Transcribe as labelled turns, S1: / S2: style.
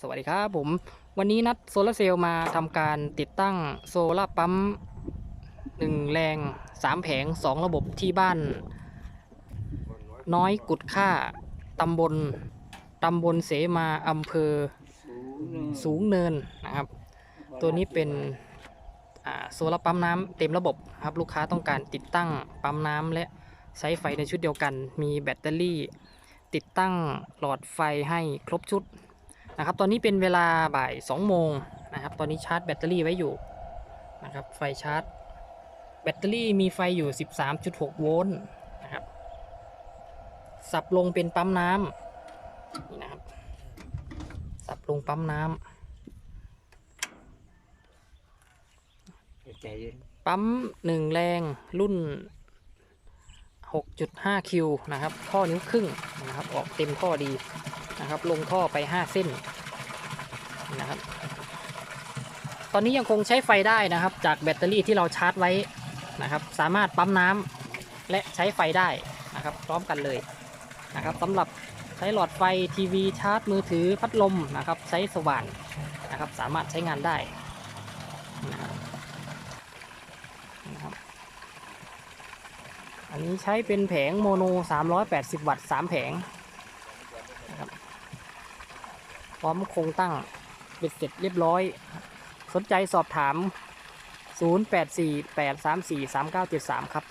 S1: สวัสดีครับผม วันนี้นัดโซลาร์เซลล์มาทำการติดตั้งโซลาร์ปั๊มหนึ่งแรง 3 แผง 2 ระบบที่บ้าน น้อยกุดค่าตำบลตำบลเสมาอำเภอสูงเนินนะครับ ตัวนี้เป็นโซลาร์ปั๊มน้ำเต็มระบบครับลูกค้าต้องการติดตั้งปั๊มน้ำและใช้ไฟในชุดเดียวกัน มีแบตเตอรี่ ติดตั้งหลอดไฟให้ครบชุด นะครับ ตอนนี้เป็นเวลาบ่าย2โมงนะครับ ตอนนี้ชาร์จแบตเตอรี่ไว้อยู่นะครับ ไฟชาร์จ แบตเตอรี่มีไฟอยู่ 13.6 โวลต์นะครับ สับลงเป็นปั๊มน้ำนี่นะครับ สับลงปั๊มน้ำ
S2: ใจเย็น
S1: ปั๊มหนึ่งแรงรุ่น 6.5 คิวนะครับ ท่อนิ้วครึ่งนะครับ ออกเต็มท่อดี นะครับ ลงท่อไป 5 เส้นนะครับ ตอนนี้ยังคงใช้ไฟได้นะครับ จากแบตเตอรี่ที่เราชาร์จไว้นะครับ สามารถปั๊มน้ำและใช้ไฟได้นะครับ พร้อมกันเลยนะครับสำหรับใช้หลอดไฟทีวีชาร์จมือถือพัดลมนะครับ ใช้สว่านนะครับ สามารถใช้งานได้นะครับนะครับอันนี้ใช้เป็นแผงโมโน 380 วัตต์ 3 แผงนะครับ พ ร้อมโครงตั้งเบ็ดเสร็จเรียบร้อย สนใจสอบถาม 0848343973 ครับ